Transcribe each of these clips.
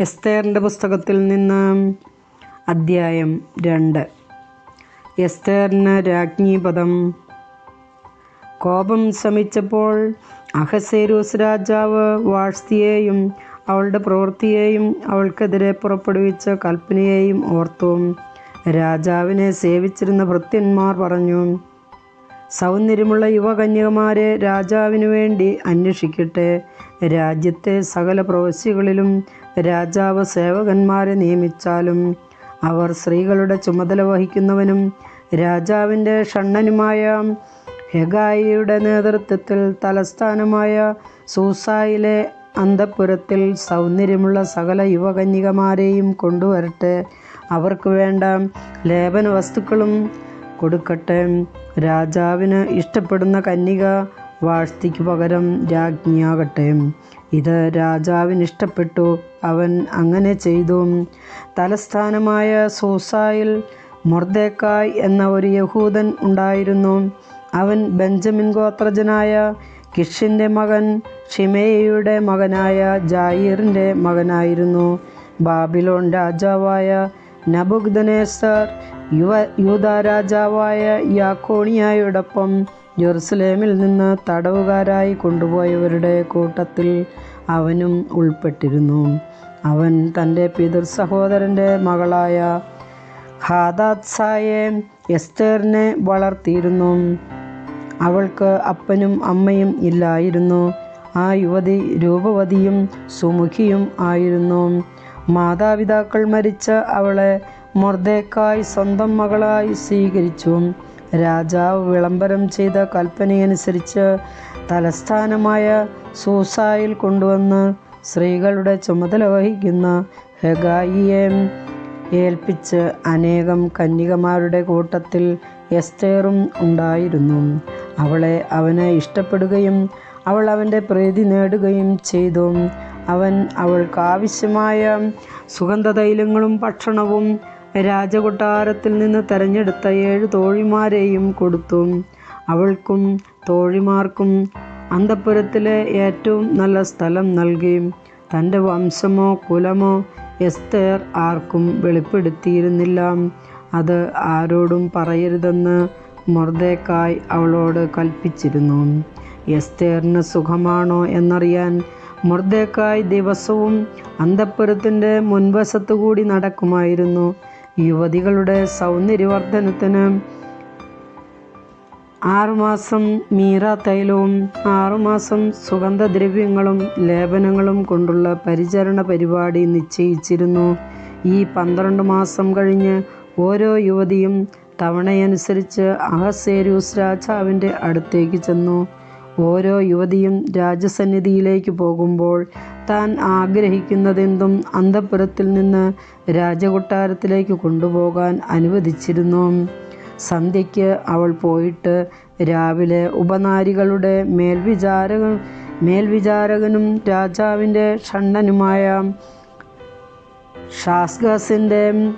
എസ്തേറിന്റെ പുസ്തകത്തിൽ നിന്ന് അദ്ധ്യായം രണ്ട്. എസ്തേറിന് രാജ്ഞീപദം കോപം ശമിച്ചപ്പോൾ അഹസേരൂസ് രാജാവ് വാഴ്ത്തിയെയും അവളുടെ പ്രവൃത്തിയെയും അവൾക്കെതിരെ പുറപ്പെടുവിച്ച കൽപ്പനയെയും ഓർത്തു രാജാവിനെ സേവിച്ചിരുന്ന ഭൃത്യന്മാർ പറഞ്ഞു സൗന്ദര്യമുള്ള യുവകന്യകമാരെ രാജാവിനു വേണ്ടി അന്വേഷിക്കട്ടെ. രാജ്യത്തെ സകല പ്രവശ്യകളിലും രാജാവ് സേവകന്മാരെ നിയമിച്ചാലും അവർ സ്ത്രീകളുടെ ചുമതല വഹിക്കുന്നവനും രാജാവിന്റെ ഷണ്ണനുമായ ഹെഗായിയുടെ നേതൃത്വത്തിൽ തലസ്ഥാനമായ സൂസായിലെ അന്തപുരത്തിൽ സൗന്ദര്യമുള്ള സകല യുവകന്യകമാരെയും കൊണ്ടുവരട്ടെ. അവർക്ക് വേണ്ട ലേപന വസ്തുക്കളും കൊടുക്കട്ടെ. രാജാവിന് ഇഷ്ടപ്പെടുന്ന കന്യക വാഴ്ത്തിക്ക് പകരം രാജ്ഞിയാകട്ടെ. ഇത് രാജാവിന് ഇഷ്ടപ്പെട്ടു അവൻ അങ്ങനെ ചെയ്തു. തലസ്ഥാനമായ സൂസായിൽ മൊർദേക്കായ് എന്ന ഒരു യഹൂദൻ ഉണ്ടായിരുന്നു. അവൻ ബെഞ്ചമിൻ ഗോത്രജനായ കിഷിന്റെ മകൻ ഷിമേയുടെ മകനായ ജായിറിന്റെ മകനായിരുന്നു. ബാബിലോൺ രാജാവായ നബുഗ്ദനേസർ യുവ യൂത രാജാവായ യാക്കോണിയായോടൊപ്പം ജെറുസലേമിൽ നിന്ന് തടവുകാരായി കൊണ്ടുപോയവരുടെ കൂട്ടത്തിൽ അവനും ഉൾപ്പെട്ടിരുന്നു. അവൻ തന്റെ പിതൃ സഹോദരന്റെ മകളായ ഹാദാത്സായെ എസ്തേറിനെ വളർത്തിയിരുന്നു. അവൾക്ക് അപ്പനും അമ്മയും ഇല്ലായിരുന്നു. ആ യുവതി രൂപവതിയും സുമുഖിയും ആയിരുന്നു. മാതാപിതാക്കൾ മരിച്ച അവളെ മൊർദേക്കായി സ്വന്തം മകളായി സ്വീകരിച്ചു. രാജാവ് വിളംബരം ചെയ്ത കൽപ്പനയനുസരിച്ച് തലസ്ഥാനമായ സൂസായിൽ കൊണ്ടുവന്ന് സ്ത്രീകളുടെ ചുമതല വഹിക്കുന്ന ഹെഗായിയെ ഏൽപ്പിച്ച് അനേകം കന്യകമാരുടെ കൂട്ടത്തിൽ എസ്തേറും ഉണ്ടായിരുന്നു. അവളെ അവന് ഇഷ്ടപ്പെടുകയും അവൾ അവന്റെ പ്രീതി നേടുകയും ചെയ്തു. അവൻ അവൾക്ക് ആവശ്യമായ സുഗന്ധതൈലങ്ങളും ഭക്ഷണവും രാജകൊട്ടാരത്തിൽ നിന്ന് തെരഞ്ഞെടുത്ത ഏഴ് തോഴിമാരെയും കൊടുത്തു. അവൾക്കും തോഴിമാർക്കും അന്തപുരത്തിലെ ഏറ്റവും നല്ല സ്ഥലം നൽകി. തന്റെ വംശമോ കുലമോ എസ്തേർ ആർക്കും വെളിപ്പെടുത്തിയിരുന്നില്ല. അത് ആരോടും പറയരുതെന്ന് മൊർദേക്കായ് അവളോട് കൽപ്പിച്ചിരുന്നു. എസ്തേറിന് സുഖമാണോ എന്നറിയാൻ മൊർദേക്കായ് ദിവസവും അന്തപ്പുരത്തിന്റെ മുൻവശത്തുകൂടി നടക്കുമായിരുന്നു. യുവതികളുടെ സൗന്ദര്യവർദ്ധനത്തിന് ആറുമാസം മീറ തൈലവും ആറുമാസം സുഗന്ധദ്രവ്യങ്ങളും ലേപനങ്ങളും കൊണ്ടുള്ള പരിചരണ പരിപാടി നിശ്ചയിച്ചിരുന്നു. ഈ പന്ത്രണ്ട് മാസം കഴിഞ്ഞ് ഓരോ യുവതിയും തവണയനുസരിച്ച് അഹസേരൂസ് രാജാവിന്റെ അടുത്തേക്ക് ചെന്നു. ഓരോ യുവതിയും രാജസന്നിധിയിലേക്ക് പോകുമ്പോൾ താൻ ആഗ്രഹിക്കുന്നതെന്തും അന്തഃപുരത്തിൽ നിന്ന് രാജകൊട്ടാരത്തിലേക്ക് കൊണ്ടുപോകാൻ അനുവദിച്ചിരുന്നു. സന്ധ്യയ്ക്ക് അവൾ പോയിട്ട് രാവിലെ ഉപനാരികളുടെ മേൽവിചാരക മേൽവിചാരകനും രാജാവിന്റെ ഷണ്ണനുമായ ഷാസ്ഗസിന്റെ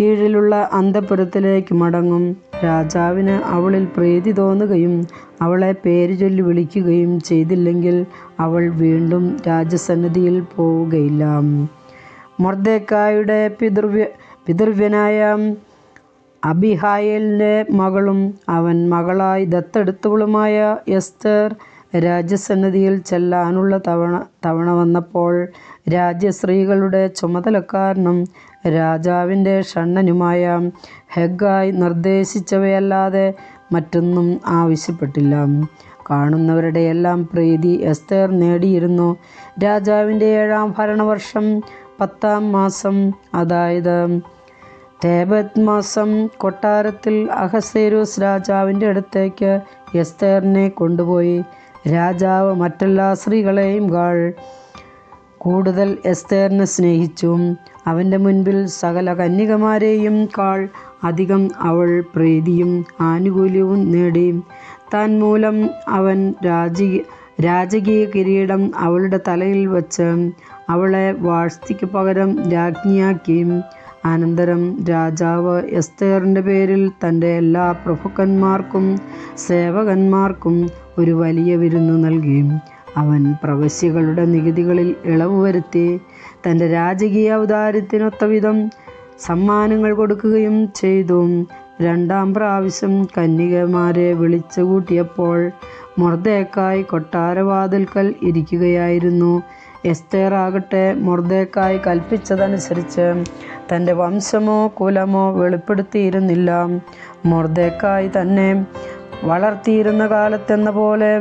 കീഴിലുള്ള അന്തഃപുരത്തിലേക്ക് മടങ്ങും. രാജാവിന് അവളിൽ പ്രീതി തോന്നുകയും അവളെ പേര് ചൊല്ലി വിളിക്കുകയും ചെയ്തില്ലെങ്കിൽ അവൾ വീണ്ടും രാജസന്നിധിയിൽ പോവുകയില്ല. മൊർദേക്കായുടെ പിതൃവ്യ പിതൃവ്യനായ അബിഹായലിന്റെ മകളും അവൻ മകളായി ദത്തെടുത്തവളുമായ എസ്തർ രാജസന്നിധിയിൽ ചെല്ലാനുള്ള തവണ തവണ വന്നപ്പോൾ രാജ്യശ്രീകളുടെ ചുമതലക്കാരനും രാജാവിന്റെ ഷണ്ണനുമായ ഹെഗായ് നിർദ്ദേശിച്ചവയല്ലാതെ മറ്റൊന്നും ആവശ്യപ്പെട്ടില്ല. കാണുന്നവരുടെ എല്ലാം പ്രീതി എസ്തേർ നേടിയിരുന്നു. രാജാവിന്റെ ഏഴാം ഭരണവർഷം പത്താം മാസം അതായത് തേബത് മാസം കൊട്ടാരത്തിൽ അഹസേരൂസ് രാജാവിന്റെ അടുത്തേക്ക് എസ്തേറിനെ കൊണ്ടുപോയി. രാജാവ് മറ്റെല്ലാ സ്ത്രീകളെയും കാൾ. കൂടുതൽ എസ്തേറിനെ സ്നേഹിച്ചു അവന്റെ മുൻപിൽ സകല കന്യകമാരെയും കാൾ. അധികം അവൾ പ്രീതിയും ആനുകൂല്യവും നേടി. താൻ മൂലം അവൻ രാജകീയ രാജകീയ കിരീടം അവളുടെ തലയിൽ വച്ച് അവളെ വാഴ്ത്തിക്ക് പകരം രാജ്ഞിയാക്കി. അനന്തരം രാജാവ് എസ്തേറിന്റെ പേരിൽ തന്റെ എല്ലാ പ്രഭുക്കന്മാർക്കും സേവകന്മാർക്കും ഒരു വലിയ വിരുന്ന് നൽകി. അവൻ പ്രവശ്യകളുടെ നികുതികളിൽ ഇളവ് വരുത്തി തന്റെ രാജകീയ ഔദാര്യത്തിനൊത്തവിധം സമ്മാനങ്ങൾ കൊടുക്കുകയും ചെയ്തു. രണ്ടാം പ്രാവശ്യം കന്യകമാരെ വിളിച്ചുകൂട്ടിയപ്പോൾ കൂട്ടിയപ്പോൾ കൊട്ടാരവാതിൽക്കൽ ഇരിക്കുകയായിരുന്നു. എസ്തേർ ആകട്ടെ മൊർദേക്കായി കൽപ്പിച്ചതനുസരിച്ച് തന്റെ വംശമോ കുലമോ വെളിപ്പെടുത്തിയിരുന്നില്ല. മൊർദേക്കായി തന്നെ വളർത്തിയിരുന്ന കാലത്തെന്ന പോലെ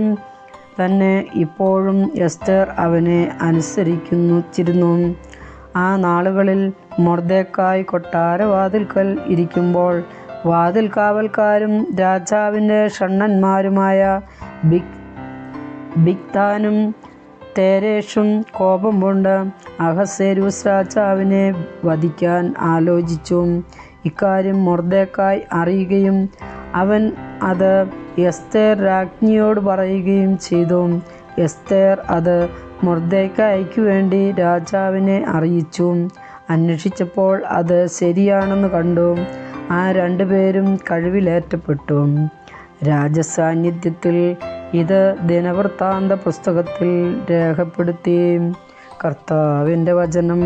തന്നെ ഇപ്പോഴും എസ്തേർ അവനെ അനുസരിക്കുന്നു ആ നാളുകളിൽ മൊർദേക്കായ് കൊട്ടാരവാതിൽക്കൽ ഇരിക്കുമ്പോൾ വാതിൽ കാവൽക്കാരും രാജാവിന്റെ ഷണ്ണന്മാരുമായ ബിക് ബിഗ്താനും തേരേഷും കോപം കൊണ്ട് അഹസേരൂസ് രാജാവിനെ വധിക്കാൻ ആലോചിച്ചു. ഇക്കാര്യം മൊർദേക്കായി അറിയുകയും അവൻ അത് എസ്തേർ രാജ്ഞിയോട് പറയുകയും ചെയ്തു. എസ്തേർ അത് മൊർദേക്കായ്ക്ക് വേണ്ടി രാജാവിനെ അറിയിച്ചു. അന്വേഷിച്ചപ്പോൾ അത് ശരിയാണെന്ന് കണ്ടു. ആ രണ്ടുപേരും കഴിവിലേറ്റപ്പെട്ടു. രാജസാന്നിധ്യത്തിൽ ഇത് ദിനവൃത്താന്ത പുസ്തകത്തിൽ രേഖപ്പെടുത്തി. കർത്താവിന്റെ വചനം.